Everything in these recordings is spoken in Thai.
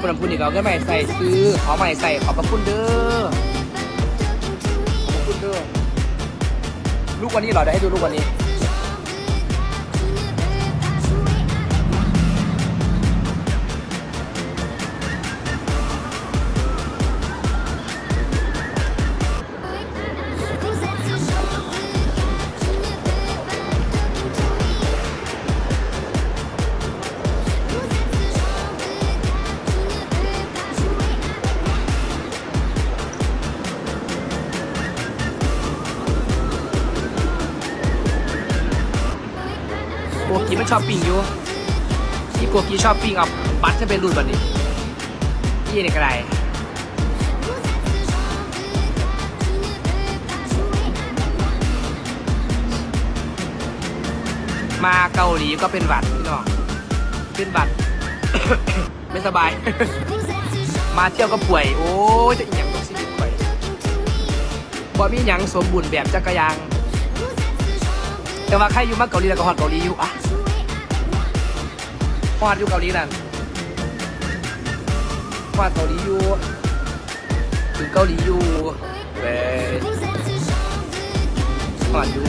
คนลำพูนอีกเอาก็ไม่ใส่ซื้อขอใหม่ใส่ขอบพระคุณเด้อขอบพระคุณเด้อลูกวันนี้เหรอเดี๋ยวให้ดูลูกวันนี้ ชอบปิ้งอยู่ที่โกกี้ชอบปิ้งเอาบัตรจะเป็นรุ่นแบบนี้ยี่นี่ก็ได้มาเกาหลีก็เป็นหวัดพี่น้องเป็นหวัด ไม่สบาย มาเที่ยวก็ป่วย โอ้ยจะอีหยังต้องชีวิตข่อยบ่มีหยังสมบูรณ์แบบจักรยาง แต่ว่าใครอยู่มาเกาหลีแล้วก็ฮอดเกาหลีอยู่อะ ฮอดอยู่เกาหลีนั่นฮอดเกาหลีอยู่ถึงเกาหลีอยู่เว้ยฮอดอยู่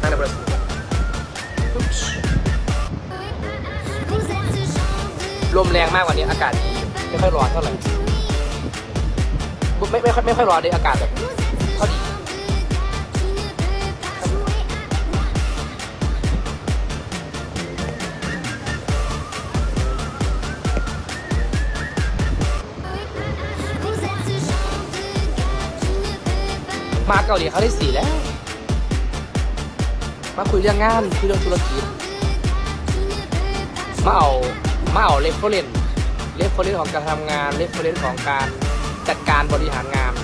นั่นแหละประสอุ๊บลมแรงมากวันนี้อากาศดี ไม่ค่อยร้อนเท่าไหร่ไม่ไม่ค่อยไม่ค่อยร้อนเลยอากาศแบบเท่าดีมาเกาหลีเขาได้สี่แล้ว มาคุยเรื่องงานคุยเรื่องธุรกิจ มาเอา มาเอาเลฟเฟอร์เรน ฟเฟอร์เรนของการทำงานเลฟเฟอร์เรนของการจัดการบริหารงาน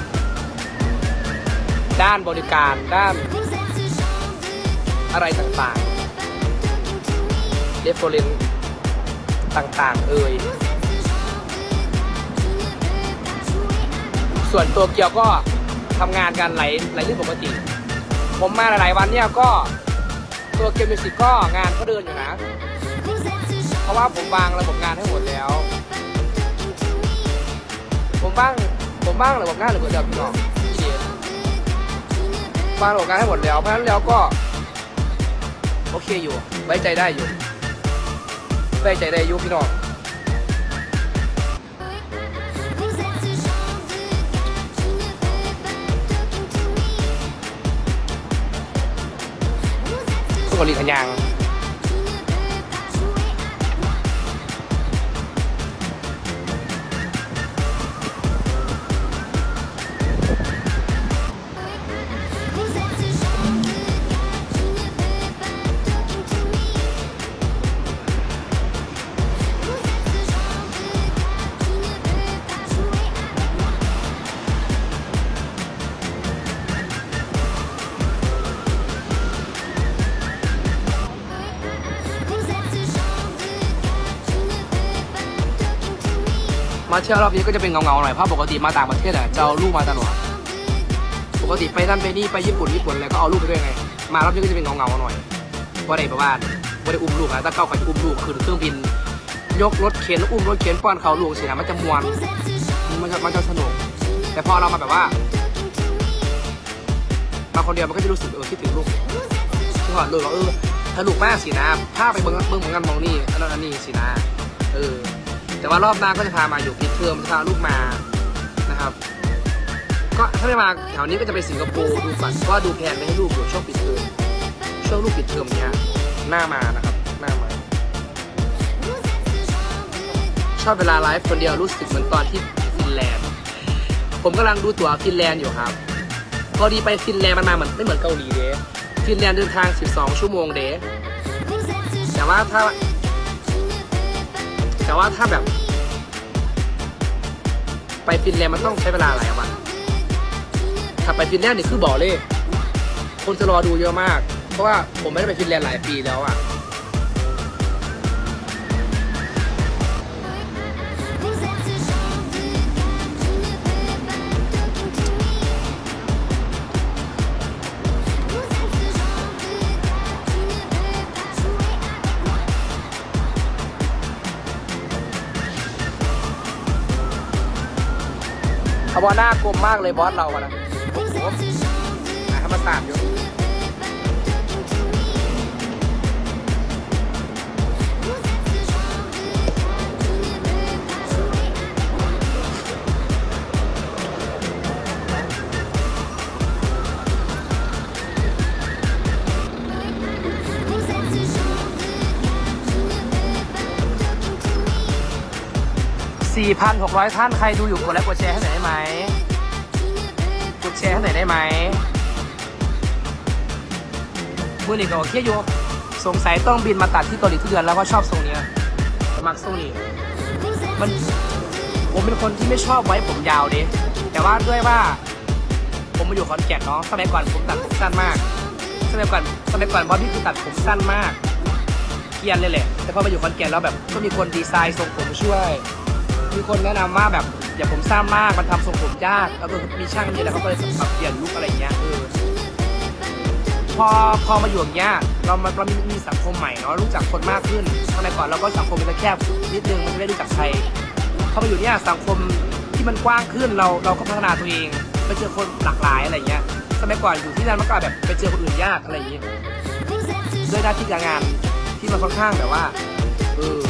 ด้านบริการด้านอะไรต่างๆเลฟเฟอร์เรนต่างๆ เอ่ยส่วนตัวเกียวก็ทำงานกันไหลไหลลื่นปกติ ผมมาหลายๆวันเนี่ยก็ตัวเกมมิวสิกก็งานก็เดินอยู่นะ เพราะว่าผมวางระบบงานให้หมดแล้ว ผมบ้าง ผมบ้างหระบบงานหรือเปล่าพี่น้องพี่ยววางระบบงานให้หมดแล้ว เพราะฉะนั้นแล้วก็ โอเคอยู่ ไว้ใจได้อยู่ ไว้ใจได้อยู่พี่น้องทุกคนรีขยัง มาเที่ยวรอบนี้ก็จะเป็นเงาๆหน่อยเพราะปกติมาต่างประเทศอะจะเอาลูกมาตลอดปกติไปนั่นไปนี่ไปญี่ปุ่นญี่ปุ่นอะไรก็เอาลูกไปด้วยไง มารอบนี้ก็จะเป็นเงาๆหน่อยว่าได้ประมาณว่าได้อุ้มลูกนะถ้าเข้าไปอุ้มลูกคือเครื่องบิน ยกรถเข็นอุ้มรถเข็นป้อนเขาลูกสินะมันจะมวนมันจะมันจะสนุก แต่พอเรามาแบบว่ามาคนเดียวมันก็จะรู้สึกเออคิดถึงลูกคิดหอดลูกว่าเออถ้าลูกมากสินะพาไปเบิ่งเบิ่งเหมือนกันมองนี่อันนั้นอันนี้สินะเออ แต่ว่ารอบหน้าก็จะพามาอยู่ปิดเทอมจะพาลูกมานะครับ ก็ถ้าไม่มาแถวนี้ก็จะไปสิงคโปร์ดูก่อนเพราะว่าดูแผนไม่ให้ลูกอยู่ช่วงปิดเทอมช่วงลูกปิดเทอมเนี้ยหน้ามานะครับหน้ามา ชอบเวลาไลฟ์คนเดียวรู้สึกเหมือนตอนที่ฟินแลนด์ผมกำลังดูตั๋วฟินแลนด์อยู่ครับพอดีไปฟินแลนด์มันมาเหมือนไม่เหมือนเกาหลีเด้ฟินแลนด์เดินทาง 12 ชั่วโมงเด้แต่ว่าถ้า แต่ว่าถ้าแบบ ไปฟินแลนด์มันต้องใช้เวลาหลายวันถ้าไปฟินแลนด์นี่คือบอกเลย คนจะรอดูเยอะมาก เพราะว่าผมไม่ได้ไปฟินแลนด์หลายปีแล้วอะ เขาบอกหน้ากลมมากเลยบอสเราอะนะโอ้โหหาธรรมศาสตร์อยู่ 4,600 ท่านใครดูอยู่กดไลค์กดแชร์ให้หน่อยได้ไหมกดแชร์ให้หน่อยได้ไหมมือนี่ก็โอเคอยู่สงสัยต้องบินมาตัดที่เกาหลีทุกเดือนแล้วก็ชอบทรงเนี้ยสมักทรงนี้มันผมเป็นคนที่ไม่ชอบไว้ผมยาวเด้แต่ว่าด้วยว่า ผมมาอยู่ขอนแก่นเนาะสมัยก่อนผมตัดผมสั้นมากสมัยก่อนสมัยก่อนบอสพี่คือตัดผมสั้นมากเกียนเลยแหละแต่พอมาอยู่ขอนแก่นแล้วแบบก็มีคนดีไซน์ทรงผมช่วย มีคนแนะนำว่าแบบอย่าผมสั้นมากมันทำทรงผมยากแล้วก็มีช่างนี่แหละเขาก็เลยปรับเปลี่ยนลุคอะไรอย่างเงี้ยเออพอพอมาอยู่อย่างเงี้ยเรามาเรามีมีสังคมใหม่เนาะรู้จักคนมากขึ้นสมัยก่อนเราก็สังคมมันจะแคบนิดนึงมันจะไม่รู้จักใครพอมาอยู่เนี่ยสังคมที่มันกว้างขึ้นเราเราก็พัฒนาตัวเองไปเจอคนหลากหลายอะไรอย่างเงี้ยสมัยก่อนอยู่ที่นั่นมันก็แบบไปเจอคนอื่นยากอะไรอย่างเงี้ยด้วยหน้าที่การงานที่มันค่อนข้างแบบว่าเออ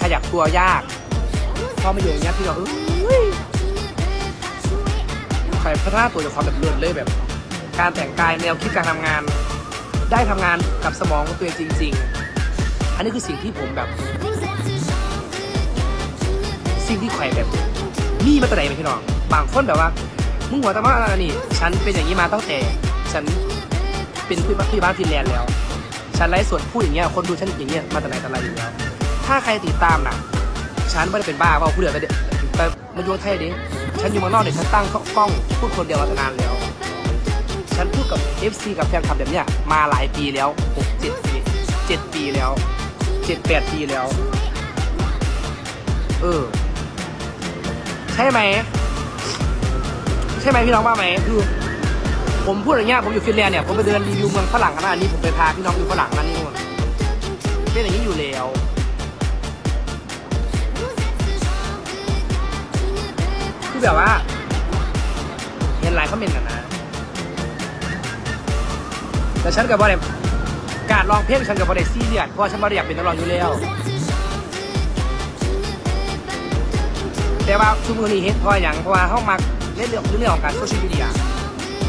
ขยับตัวยากพอมาอยู่อย่างเงี้ยพี่เราเอ้ยใครพัฒนาตัวจากความแบบเลือนเลยแบบ การแต่งกายแนวคิดการทำงาน ได้ทำงานกับสมองของตัวเองจริง ๆ อันนี้คือสิ่งที่ผมแบบ สิ่งที่ใครแบบนี่มาแต่ไหนไหมพี่น้องบางคนแบบว่ามึงหัวตะมาอะไรนี่ ฉันเป็นอย่างนี้มาตั้งแต่ ฉันเป็นพี่บ้านพี่บ้านฟินแลนด์แล้ว ฉันไลฟ์สดพูดอย่างเงี้ยคนดูฉันอย่างเงี้ยมาแต่ไหนแต่ไรอยู่แล้ว ถ้าใครติดตามนะฉันไม่ได้เป็นบ้าว่าพูดเดี๋ยวแต่แต่มาโยนไทยดิฉันอยู่เมืองนอกเนี่ยฉันตั้งกล้องพูดคนเดียวมาตั้งนานแล้ว ฉันพูดกับ FC กับแฟนคลับแบบเนี้ยมาหลายปีแล้วหกเจ็ดปีเจ็ดปีแล้วเจ็ดแปดปีแล้ว เออ ใช่ไหม ใช่ไหมพี่น้องว่าไหมคือผมพูดอย่างเงี้ยผมอยู่ฟินแลนด์เนี่ยผมไปเดินรีวิวเมืองฝรั่งขนาดนี้ผมไปพาพี่น้องดูฝรั่งนั่นนี่นู่นเป็นอย่างนี้อยู่แล้ว คือแบบว่าเห็นหลายคอมเมนต์กันนะ แต่ฉันกับบอลเนี่ยการร้องเพลงฉันกับบอลเด็ซีเรียสเพราะฉันบอลอยากเป็นนักร้องอยู่แล้ว แต่ว่าทุกมือนี้เฮ็ดเพราะอย่างเพราะว่าเข้ามาเล่นเรื่องเรื่องของการโซเชียลมีเดีย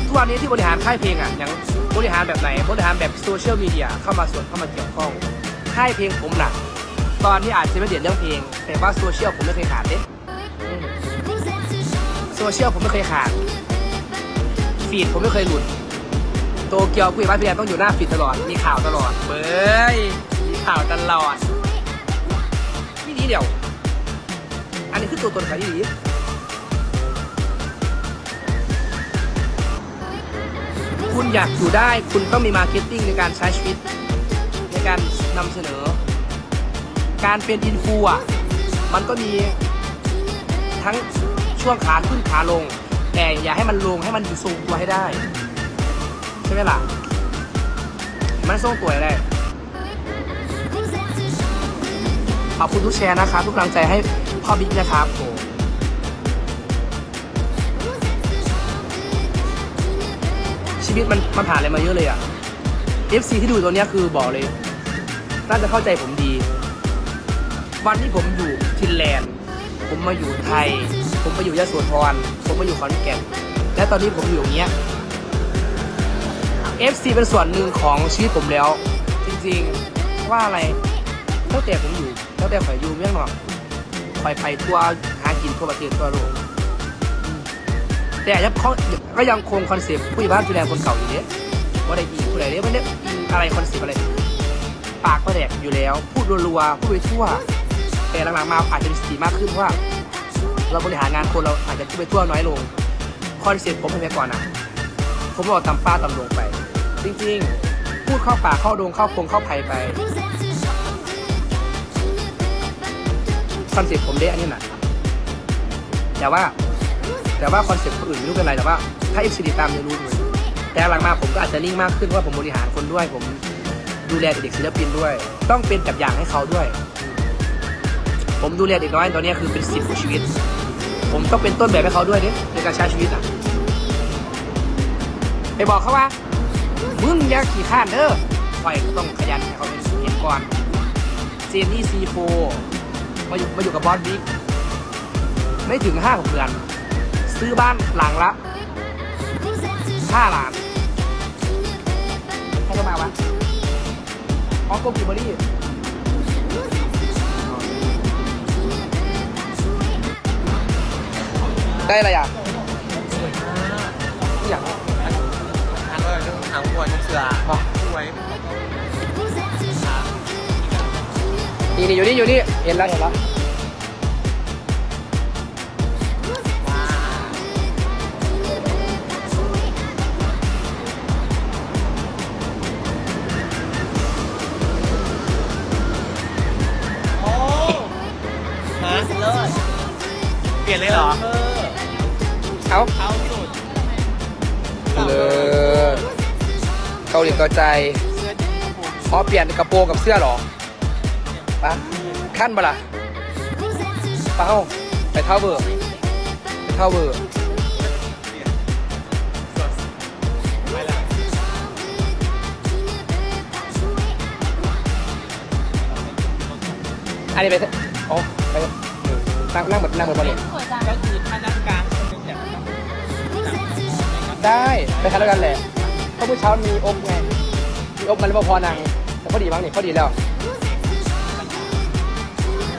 ทุกวันนี้ที่บริหารค่ายเพลงอะอย่างบริหารแบบไหนบริหารแบบโซเชียลมีเดียเข้ามาส่วนเข้ามาเกี่ยวข้องค่ายเพลงผมน่ะตอนที่อาจจะไม่เด่นเรื่องเพลง แต่ว่าโซเชียลผมไม่เคยขาดเด้อืม โซเชียลผมไม่เคยขาดฟีดผมไม่เคยหลุด โตเกียวคุยบ้านพี่แอนต้องอยู่หน้าฟีดตลอด มีข่าวตลอดเบ้ยมีข่าวตลอดนี่ดีเดียว อันนี้คือตัวตนขายดีคุณอยากอยู่ได้คุณต้องมีมาร์เก็ตติ้งในการใช้ชีวิต ในการนำเสนอ การเป็นอินฟูอะ มันก็มีทั้ง ช่วงขาขึ้นขาลง แต่อย่าให้มันลงให้มันอยู่ทรงตัวให้ได้ ใช่ไหมล่ะ มันทรงตัวได้ขอบคุณทุกแชร์นะครับ ทุกกำลังใจให้พ่อบิ๊กนะครับโอ้ชีวิตมันมันผ่านอะไรมาเยอะเลยอะ FC ที่ดูตัวเนี้ยคือบอกเลยน่าจะเข้าใจผมดี วันที่ผมอยู่ฟินแลนด์ ผมมาอยู่ไทย ผมมาอยู่ยะโสธรผมมาอยู่ขอนแก่นและตอนนี้ผมอยู่อย่างเงี้ย FC เป็นส่วนหนึ่งของชีวิตผมแล้ว จริงๆว่าอะไรตั้งแต่ผมอยู่ตั้งแต่ข่อยอยู่เมืองนอกข่อยไปทัวร์หากินทั่วประเทศทั่วโลกแต่ยังคงก็ยังคงคอนเซปต์ผู้ใหญ่บ้านดูแลคนเก่าอยู่เนี้ยว่าได้ยินผู้ใดเนี้ยมันเนี่ยอะไรคอนเซปต์อะไรปากก็แดกอยู่แล้ว พูดรัวๆพูดไปทั่ว แต่หลังๆมาอาจจะมีสติมากขึ้นเพราะว่า เราบริหารงานคนเราอาจจะพูดไปทั่วน้อยลงคอนเซปต์ผมเป็นแบบก่อนนะผมบอกตำป้าตำลงไป จริงๆ พูดเข้าป่าเข้าดงเข้าพงเข้าไผ่ไปคอนเซ็ปต์ผมได้อันนี้นะแต่ว่าแต่ว่าคอนเซ็ปต์คนอื่นไม่รู้เป็นไรแต่ว่า ถ้าเอฟซีติดตามจะรู้เลยแต่หลังมาผมก็อาจจะนิ่งมากขึ้นว่าผมบริหารคนด้วย ผมดูแลเด็กศิลปินด้วย ต้องเป็นแบบอย่างให้เขาด้วย ผมดูแลเด็กน้อยตอนนี้คือเป็นสิบชีวิต ผมต้องเป็นต้นแบบให้เขาด้วยเนี่ยในการใช้ชีวิตอะไปบอกเขาว่ามึงอย่าขี่ข้านเด้อคอยต้องขยันให้เขาเห็นก่อนเจนนี่ซีโฟมาอยู่มาอยู่กับบอสบิ๊กไม่ถึงห้าหกเดือน ซื้อบ้านหลังละห้าล้านให้เขามาวะออโกกิบอรี่ ได้อะไรอะอยากอันว่าเรื่องหางวัวเสืออ๋อสวยนี่นี่อยู่นี่อยู่นี่เห็นแล้วเห็นแล้วโอ้ฮะเลิศเปลี่ยนเลยเหรอ เอาเอาสุดเลยเกาหลีเกาใจเสื้อที่กระโปรงอ๋อเปลี่ยนกระโปรงกับเสื้อเหรอปะขั้นปะล่ะปะเอ้าไปเท่าเบอร์ไปเท่าเบอร์ไปล้วอันนี้ไปเถอะอ๋อไปเถอนั่งนั่งเหมือนนั่งเหมือนบอลเลยก็คือถ้านั่งกลาง ได้ไปคันแล้วกันแหละเพราะเมื่อเช้ามีอบไงมีอบมันแล้วพอนังแต่พอดีมั้งนี่พอดีแล้ว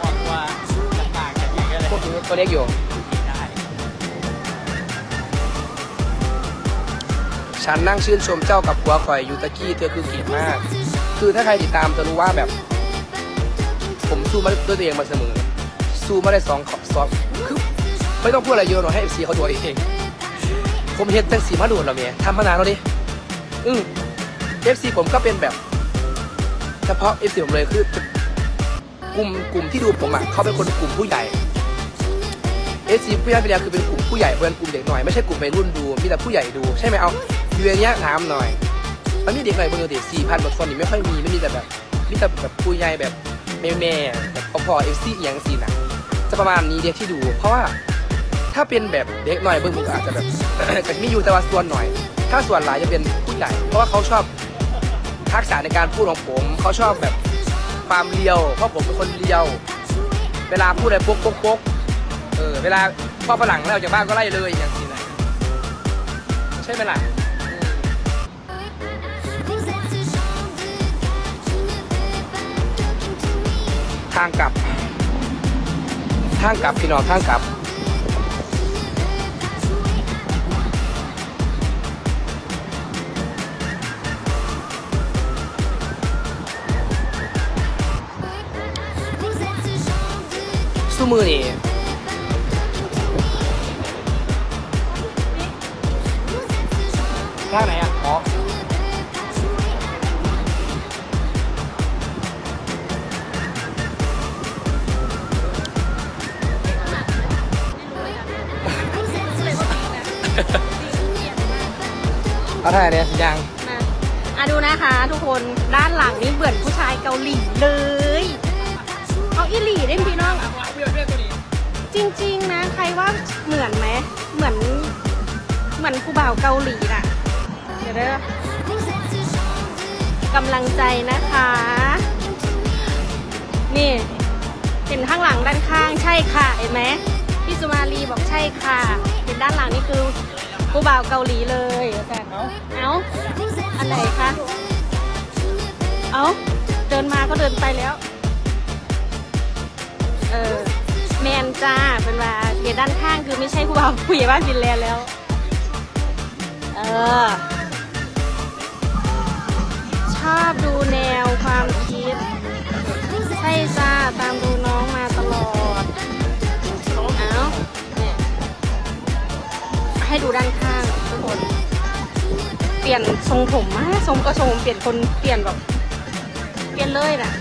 บอกว่าต่างๆกันอย่างเงี้ยเลยพวกนี้ตัวเล็กอยู่ได้ฉันนั่งชื่นชมเจ้ากับหัวข่อยยูตะกี้เธอคือเกียรติมาก คือถ้าใครติดตามจะรู้ว่าแบบ ผมสู้มาด้วยตัวเองมาเสมอ สู้มาได้สองขอบสองคือไม่ต้องพูดอะไรเยอะหรอกให้เอฟซีเขาดูเอง ผมเห็นตั้งสีมาดูแล้วเมียทำมานานแล้วดิอืมเอฟซีผมก็เป็นแบบ เฉพาะเอฟซีผมเลยคือกลุ่มกลุ่มที่ดูผมอะเขาเป็นคนกลุ่มผู้ใหญ่เอฟซีผู้ใหญ่ไปแล้วคือเป็นกลุ่มผู้ใหญ่เพื่อนกลุ่มเด็กหน่อยไม่ใช่กลุ่มวัยรุ่นดูมีแต่ผู้ใหญ่ดูใช่ไหมเอาอยู่ในเนี้ยถามหน่อยมันมีเด็กหน่อยเบอร์เด็กสี่พันบทคนนี่ไม่ค่อยมีไม่มีแต่แบบมีแต่แบบผู้ใหญ่แบบแม่แม่ๆแบบพอเอฟซีอย่างสีนะจะประมาณนี้เด็กที่ดู เพราะว่า ถ้าเป็นแบบเด็กหน่อยเบอร์ผมก็อาจจะแบบก็มีอยู่แต่ว่าส่วนหน่อย ถ้าส่วนหลายจะเป็นผู้ใหญ่ เพราะว่าเขาชอบทักษะในการพูดของผม เขาชอบแบบความเลียว เพราะผมเป็นคนเลียว เวลาพูดอะไรปุ๊กปุ๊กปุ๊กเออ เวลาพ่อฝรั่งแล้วจากบ้านก็ไล่เลยอย่างนี้นะใช่ไหมล่ะทางกลับ ทางกลับพี่น้องทางกลับ มือนี่ทางไหนอะอ๋อเอาถ่ายเนี่ยยังมาอะดูนะคะทุกคนด้านหลังนี่เหมือนผู้ชายเกาหลีเลย เอาอีหลีได้พี่น้อง จริง ๆ นะ ใครว่าเหมือนไหมเหมือน เหมือนผู้บ่าวเกาหลีน่ะ เดี๋ยวเด้อกำลังใจนะคะ นี่ เห็นข้างหลังด้านข้างใช่ค่ะ เห็นไหมพี่สุมาลีบอกใช่ค่ะ เห็นด้านหลังนี่คือผู้บ่าวเกาหลีเลยแต่เอาเอาอันไหนคะ เอาเดินมาก็เดินไปแล้ว เออ แมนจ้าเป็นว่าเดี๋ยด้านข้างคือไม่ใช่ผู้บ่าวผู้ใหญ่บ้านฟินแลนด์แล้ว เออ ชอบดูแนวความคิด ใช่จ้าตามดูน้องมาตลอด เอาเนี่ยให้ดูด้านข้างทุกคน เปลี่ยนทรงผมมากทรงก็ทรงผมเปลี่ยนคนเปลี่ยนแบบ เปลี่ยนเลยน่ะ